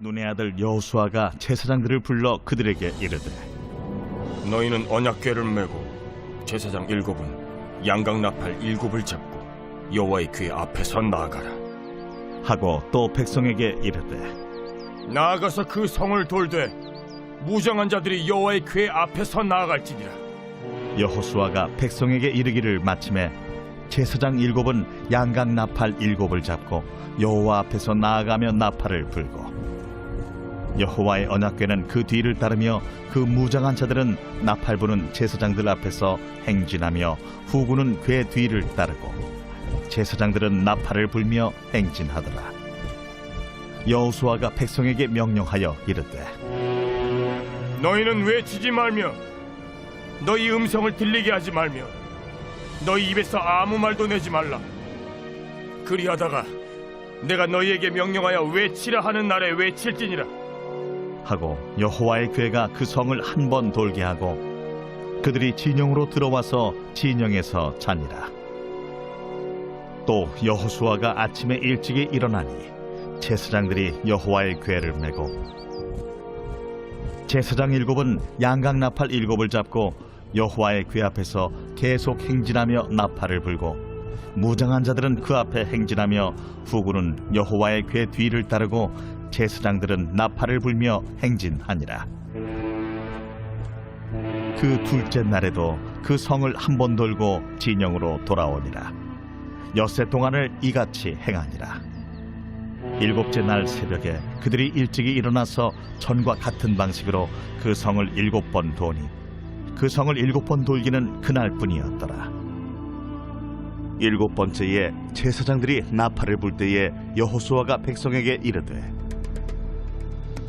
눈의 아들 여호수아가 제사장들을 불러 그들에게 이르되 너희는 언약궤를 메고 제사장 일곱은 양각 나팔 일곱을 잡고 여호와의 궤 앞에서 나아가라. 하고 또 백성에게 이르되 나아가서 그 성을 돌되 무장한 자들이 여호와의 궤 앞에서 나아갈지니라. 여호수아가 백성에게 이르기를 마침에 제사장 일곱은 양각 나팔 일곱을 잡고 여호와 앞에서 나아가며 나팔을 불고 여호와의 언약궤는 그 뒤를 따르며 그 무장한 자들은 나팔 부는 제사장들 앞에서 행진하며 후구는 궤 뒤를 따르고 제사장들은 나팔을 불며 행진하더라 여호수아가 백성에게 명령하여 이르되 너희는 외치지 말며 너희 음성을 들리게 하지 말며 너희 입에서 아무 말도 내지 말라. 그리하다가 내가 너희에게 명령하여 외치라 하는 날에 외칠지니라. 하고 여호와의 괴가 그 성을 한 번 돌게 하고 그들이 진영으로 들어와서 진영에서 자니라. 또 여호수아가 아침에 일찍이 일어나니 제사장들이 여호와의 괴를 메고 제사장 일곱은 양각 나팔 일곱을 잡고 여호와의 괴 앞에서 계속 행진하며 나팔을 불고 무장한 자들은 그 앞에 행진하며 후구는 여호와의 괴 뒤를 따르고 제사장들은 나팔을 불며 행진하니라. 그 둘째 날에도 그 성을 한 번 돌고 진영으로 돌아오니라. 엿새 동안을 이같이 행하니라. 일곱째 날 새벽에 그들이 일찍이 일어나서 전과 같은 방식으로 그 성을 일곱 번 도니 그 성을 일곱 번 돌기는 그날뿐이었더라. 일곱 번째에 제사장들이 나팔을 불 때에 여호수아가 백성에게 이르되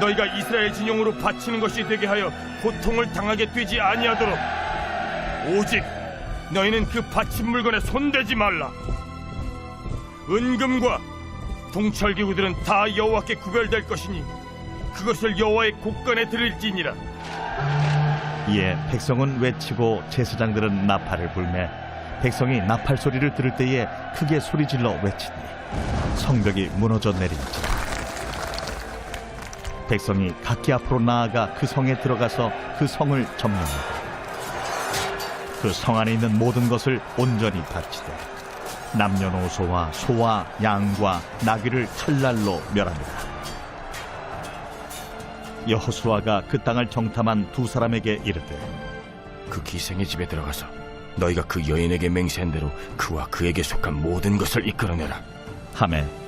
너희가 이스라엘 진영으로 바치는 것이 되게 하여 고통을 당하게 되지 아니하도록. 오직 너희는 그 바친 물건에 손대지 말라. 은금과 동철기구들은 다 여호와께 구별될 것이니 그것을 여호와의 곳간에 드릴지니라. 이에 백성은 외치고 제사장들은 나팔을 불매 백성이 나팔 소리를 들을 때에 크게 소리질러 외치니 성벽이 무너져 내린지라 백성이 각기 앞으로 나아가 그 성에 들어가서 그 성을 점령하고 그 성 안에 있는 모든 것을 온전히 바치되 남녀노소와 소와 양과 나귀를 칼날로 멸합니다. 여호수아가 그 땅을 정탐한 두 사람에게 이르되 그 기생의 집에 들어가서 너희가 그 여인에게 맹세한 대로 그와 그에게 속한 모든 것을 이끌어내라 함에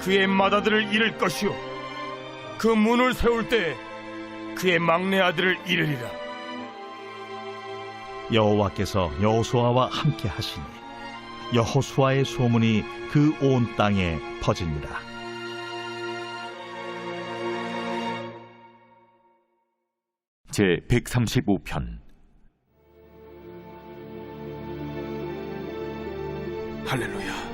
그의 마다들을 잃을 것이요 그 문을 세울 때 그의 막내 아들을 잃으리라 여호와께서 여호수아와 함께 하시니 여호수아의 소문이 그 온 땅에 퍼지니라. 제 135편 할렐루야.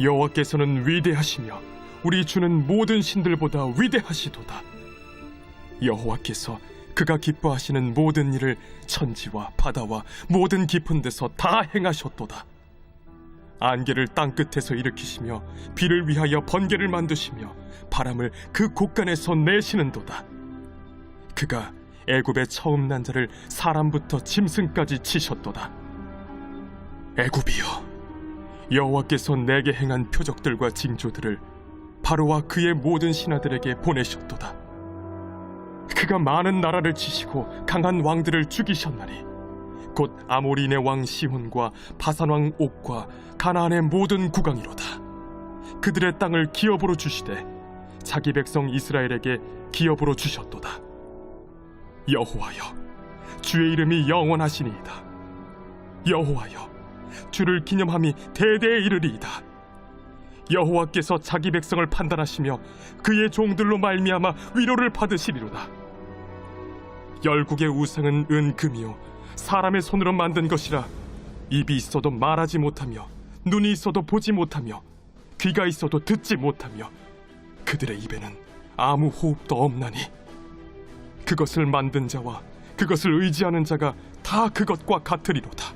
여호와께서는 위대하시며 우리 주는 모든 신들보다 위대하시도다 여호와께서 그가 기뻐하시는 모든 일을 천지와 바다와 모든 깊은 데서 다 행하셨도다 안개를 땅 끝에서 일으키시며 비를 위하여 번개를 만드시며 바람을 그 곳간에서 내시는도다. 그가 애굽의 처음 난 자를 사람부터 짐승까지 치셨도다. 애굽이여, 여호와께서 내게 행한 표적들과 징조들을 바로와 그의 모든 신하들에게 보내셨도다. 그가 많은 나라를 치시고 강한 왕들을 죽이셨나니 곧 아모리네 왕 시혼과 바산 왕 옥과 가나안의 모든 국왕이로다. 그들의 땅을 기업으로 주시되 자기 백성 이스라엘에게 기업으로 주셨도다. 여호와여, 주의 이름이 영원하시니이다. 여호와여, 주를 기념함이 대대에 이르리이다. 여호와께서 자기 백성을 판단하시며 그의 종들로 말미암아 위로를 받으시리로다. 열국의 우상은 은금이요 사람의 손으로 만든 것이라 입이 있어도 말하지 못하며 눈이 있어도 보지 못하며 귀가 있어도 듣지 못하며 그들의 입에는 아무 호흡도 없나니 그것을 만든 자와 그것을 의지하는 자가 다 그것과 같으리로다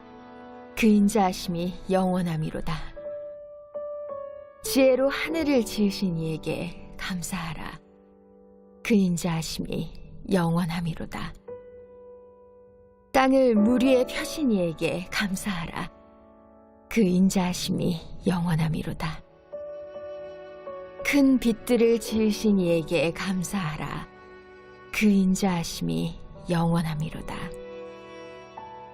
그 인자하심이 영원함이로다. 지혜로 하늘을 지으신 이에게 감사하라. 그 인자하심이 영원함이로다. 땅을 물 위에 펴신 이에게 감사하라. 그 인자하심이 영원함이로다. 큰 빛들을 지으신 이에게 감사하라. 그 인자하심이 영원함이로다.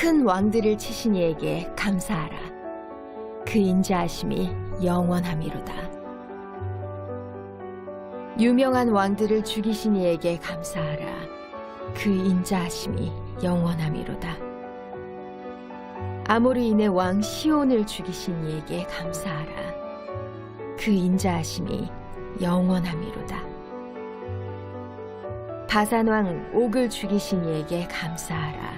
큰 왕들을 치신 이에게 감사하라. 그 인자하심이 영원함이로다. 유명한 왕들을 죽이신 이에게 감사하라. 그 인자하심이 영원함이로다. 아모리인의 왕 시온을 죽이신 이에게 감사하라. 그 인자하심이 영원함이로다. 바산왕 옥을 죽이신 이에게 감사하라.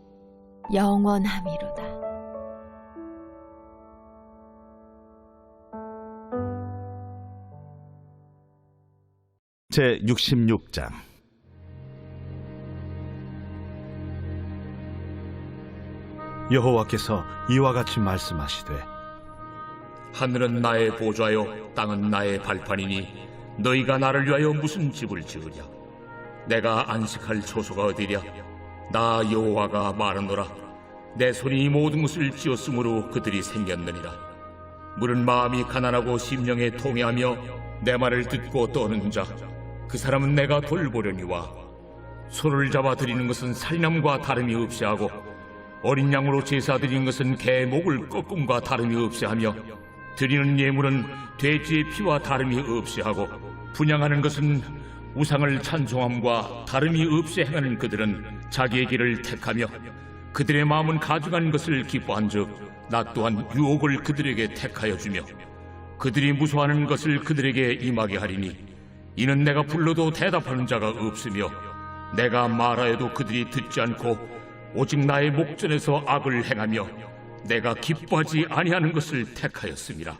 영원함이로다. 제 66장. 여호와께서 이와 같이 말씀하시되 하늘은 나의 보좌요 땅은 나의 발판이니 너희가 나를 위하여 무슨 집을 지으랴? 내가 안식할 초소가 어디랴 나 여호와가 말하노라. 내 손이 이 모든 것을 지었으므로 그들이 생겼느니라. 물은 마음이 가난하고 심령에 통해하며 내 말을 듣고 떠는 자 그 사람은 내가 돌보려니와 소를 잡아 드리는 것은 살인함과 다름이 없이 하고 어린 양으로 제사 드리는 것은 개 목을 꺾음과 다름이 없이 하며 드리는 예물은 돼지의 피와 다름이 없이 하고 분양하는 것은 우상을 찬송함과 다름이 없이 행하는 그들은 자기의 길을 택하며 그들의 마음은 가져간 것을 기뻐한즉 나 또한 유혹을 그들에게 택하여 주며 그들이 무소하는 것을 그들에게 임하게 하리니 이는 내가 불러도 대답하는 자가 없으며 내가 말하여도 그들이 듣지 않고 오직 나의 목전에서 악을 행하며 내가 기뻐하지 아니하는 것을 택하였습니다.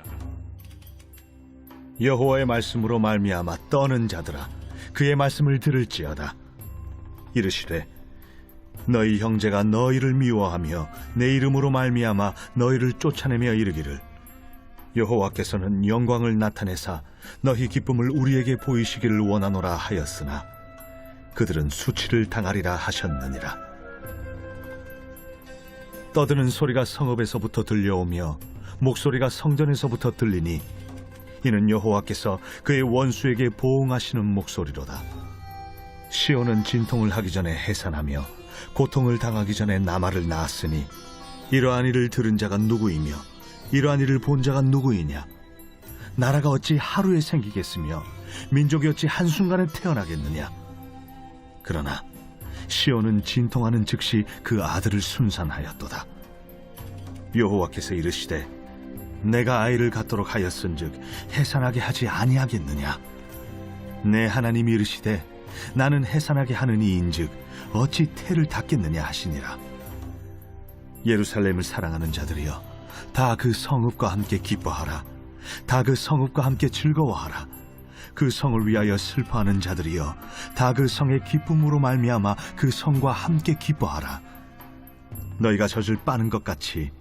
여호와의 말씀으로 말미암아 떠는 자들아 그의 말씀을 들을지어다. 이르시되 너희 형제가 너희를 미워하며 내 이름으로 말미암아 너희를 쫓아내며 이르기를. 여호와께서는 영광을 나타내사 너희 기쁨을 우리에게 보이시기를 원하노라 하였으나 그들은 수치를 당하리라 하셨느니라. 떠드는 소리가 성읍에서부터 들려오며 목소리가 성전에서부터 들리니 이는 여호와께서 그의 원수에게 보응하시는 목소리로다. 시온은 진통을 하기 전에 해산하며 고통을 당하기 전에 나말을 낳았으니 이러한 일을 들은 자가 누구이며 이러한 일을 본 자가 누구이냐? 나라가 어찌 하루에 생기겠으며 민족이 어찌 한순간에 태어나겠느냐? 그러나 시온은 진통하는 즉시 그 아들을 순산하였도다. 여호와께서 이르시되 내가 아이를 갖도록 하였은즉 해산하게 하지 아니하겠느냐? 내 하나님이 이르시되 나는 해산하게 하는 이인즉 어찌 태를 닫겠느냐 하시니라. 예루살렘을 사랑하는 자들이여 다 그 성읍과 함께 기뻐하라. 다 그 성읍과 함께 즐거워하라. 그 성을 위하여 슬퍼하는 자들이여 다 그 성의 기쁨으로 말미암아 그 성과 함께 기뻐하라. 너희가 젖을 빠는 것 같이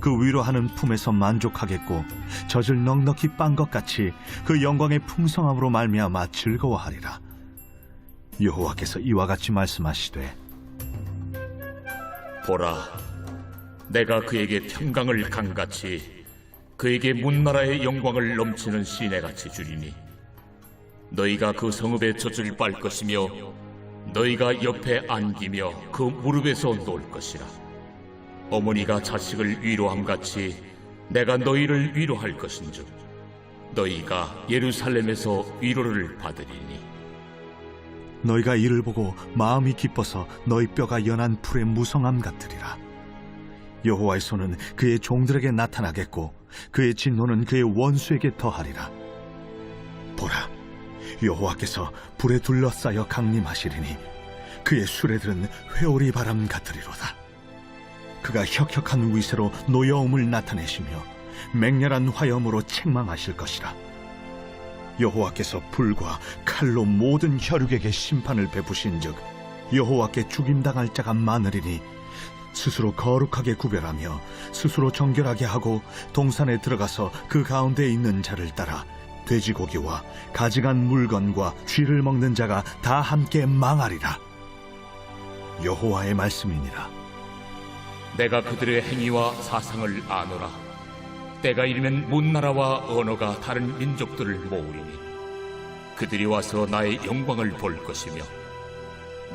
그 위로하는 품에서 만족하겠고 젖을 넉넉히 빤 것 같이 그 영광의 풍성함으로 말미암아 즐거워하리라. 여호와께서 이와 같이 말씀하시되 보라, 내가 그에게 평강을 강같이 그에게 문나라의 영광을 넘치는 시내같이 주리니 너희가 그 성읍의 젖을 빨 것이며 너희가 옆에 안기며 그 무릎에서 놓을 것이라 어머니가 자식을 위로함 같이 내가 너희를 위로할 것인즉 너희가 예루살렘에서 위로를 받으리니. 너희가 이를 보고 마음이 기뻐서 너희 뼈가 연한 풀의 무성함 같으리라. 여호와의 손은 그의 종들에게 나타나겠고 그의 진노는 그의 원수에게 더하리라. 보라 여호와께서 불에 둘러싸여 강림하시리니 그의 수레들은 회오리 바람 같으리로다 그가 혁혁한 위세로 노여움을 나타내시며 맹렬한 화염으로 책망하실 것이라. 여호와께서 불과 칼로 모든 혈육에게 심판을 베푸신즉 여호와께 죽임당할 자가 많으리니 스스로 거룩하게 구별하며 스스로 정결하게 하고 동산에 들어가서 그 가운데 있는 자를 따라 돼지고기와 가증한 물건과 쥐를 먹는 자가 다 함께 망하리라. 여호와의 말씀이니라 내가 그들의 행위와 사상을 아노라. 때가 이르면 문나라와 언어가 다른 민족들을 모으리니 그들이 와서 나의 영광을 볼 것이며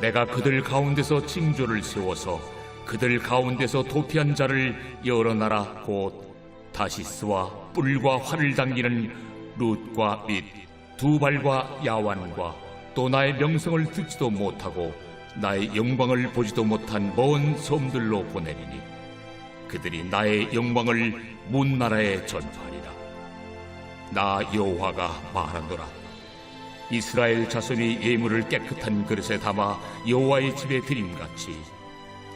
내가 그들 가운데서 징조를 세워서 그들 가운데서 도피한 자를 여러 나라 곧 다시스와 뿔과 활을 당기는 룻과 및 두발과 야완과 또 나의 명성을 듣지도 못하고 나의 영광을 보지도 못한 먼 섬들로 보내리니 그들이 나의 영광을 문 나라에 전파하리라. 나 여호와가 말하노라. 이스라엘 자손이 예물을 깨끗한 그릇에 담아 여호와의 집에 드림같이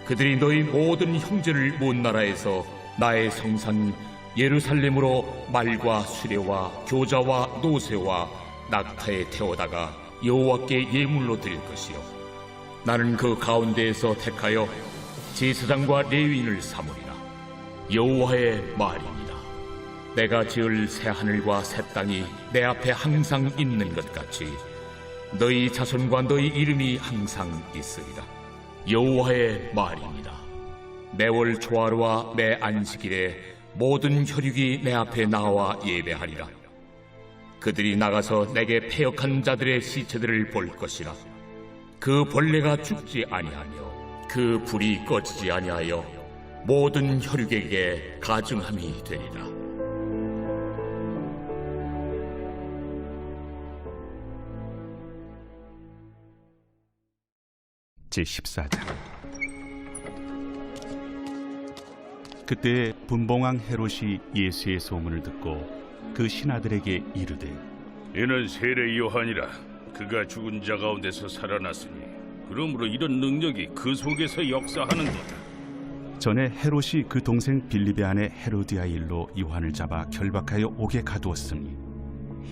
그들이 너희 모든 형제를 문 나라에서 나의 성산 예루살렘으로 말과 수레와 교자와 노새와 낙타에 태워다가 여호와께 예물로 드릴 것이요 나는 그 가운데에서 택하여 제사장과 레위인을 삼으리라. 여호와의 말입니다. 내가 지을 새 하늘과 새 땅이 내 앞에 항상 있는 것 같이 너희 자손과 너희 이름이 항상 있으리라. 여호와의 말입니다. 매월 초하루와 매 안식일에 모든 혈육이 내 앞에 나와 예배하리라. 그들이 나가서 내게 패역한 자들의 시체들을 볼 것이라 그 벌레가 죽지 아니하며 그 불이 꺼지지 아니하여 모든 혈육에게 가증함이 되리라. 제 14장 그때 분봉왕 헤롯이 예수의 소문을 듣고 그 신하들에게 이르되 이는 세례 요한이라 그가 죽은 자 가운데서 살아났으니 그러므로 이런 능력이 그 속에서 역사하는도다 전에 헤롯이 그 동생 빌립의 아내 헤로디아 일로 요한을 잡아 결박하여 옥에 가두었으니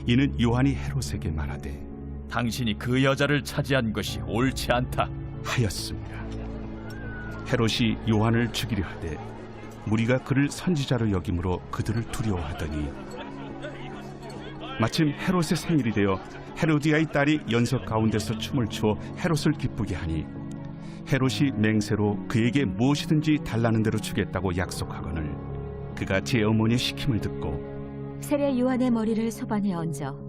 이는 요한이 헤롯에게 말하되 당신이 그 여자를 차지한 것이 옳지 않다. 하였습니다. 헤롯이 요한을 죽이려 하되 무리가 그를 선지자로 여김으로 그들을 두려워하더니 마침 헤롯의 생일이 되어 헤로디아의 딸이 연석 가운데서 춤을 추어 헤롯을 기쁘게 하니 헤롯이 맹세로 그에게 무엇이든지 달라는 대로 주겠다고 약속하거늘 그가 제 어머니의 시킴을 듣고 세례 요한의 머리를 소반에 얹어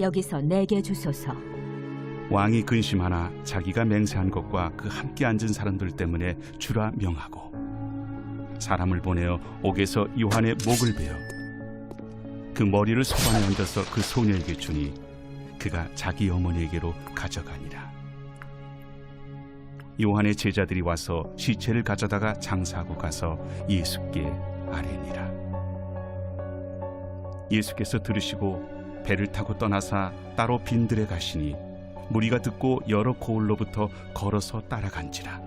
여기서 내게 주소서. 왕이 근심하나 자기가 맹세한 것과 그 함께 앉은 사람들 때문에 주라 명하고 사람을 보내어 옥에서 요한의 목을 베어 그 머리를 소반에 얹어서 그 소녀에게 주니 그가 자기 어머니에게로 가져가니라. 요한의 제자들이 와서 시체를 가져다가 장사하고 가서 예수께 아뢰니라. 예수께서 들으시고 배를 타고 떠나사 따로 빈들에 가시니 무리가 듣고 여러 고을로부터 걸어서 따라간지라.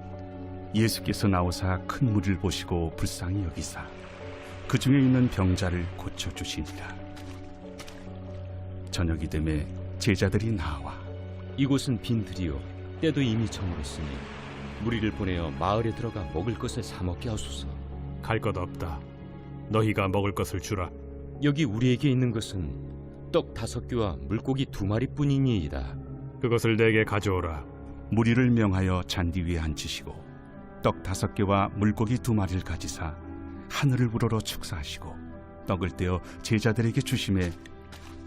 예수께서 나오사 큰 무리를 보시고 불쌍히 여기사 그 중에 있는 병자를 고쳐 주시니라. 저녁이 되매 제자들이 나와 이곳은 빈들이요. 때도 이미 저물었으니 무리를 보내어 마을에 들어가 먹을 것을 사 먹게 하소서. 갈 것 없다. 너희가 먹을 것을 주라. 여기 우리에게 있는 것은 떡 다섯 개와 물고기 두 마리뿐이니이다. 그것을 내게 가져오라. 무리를 명하여 잔디 위에 앉히시고 떡 다섯 개와 물고기 두 마리를 가지사 하늘을 우러러 축사하시고 떡을 떼어 제자들에게 주심에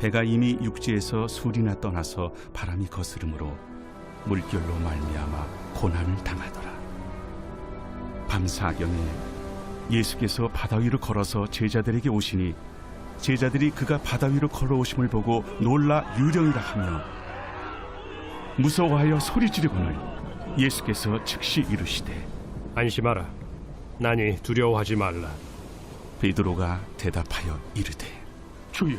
배가 이미 육지에서 술이나 떠나서 바람이 거스름으로 물결로 말미암아 고난을 당하더라. 밤사경에 예수께서 바다 위로 걸어서 제자들에게 오시니 제자들이 그가 바다 위로 걸어오심을 보고 놀라 유령이라 하며 무서워하여 소리 지르거늘 예수께서 즉시 이르시되 안심하라. 나니 두려워하지 말라. 베드로가 대답하여 이르되 주여,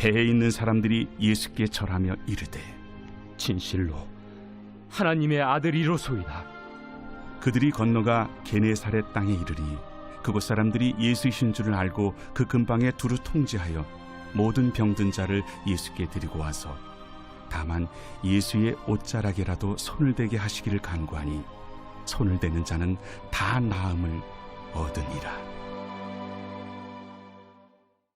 배에 있는 사람들이 예수께 절하며 이르되 진실로 하나님의 아들이로소이다. 그들이 건너가 게네사렛 땅에 이르니 그곳 사람들이 예수이신 줄을 알고 그 근방에 두루 통제하여 모든 병든 자를 예수께 데리고 와서 다만 예수의 옷자락에라도 손을 대게 하시기를 간구하니 손을 대는 자는 다 나음을 얻으니라.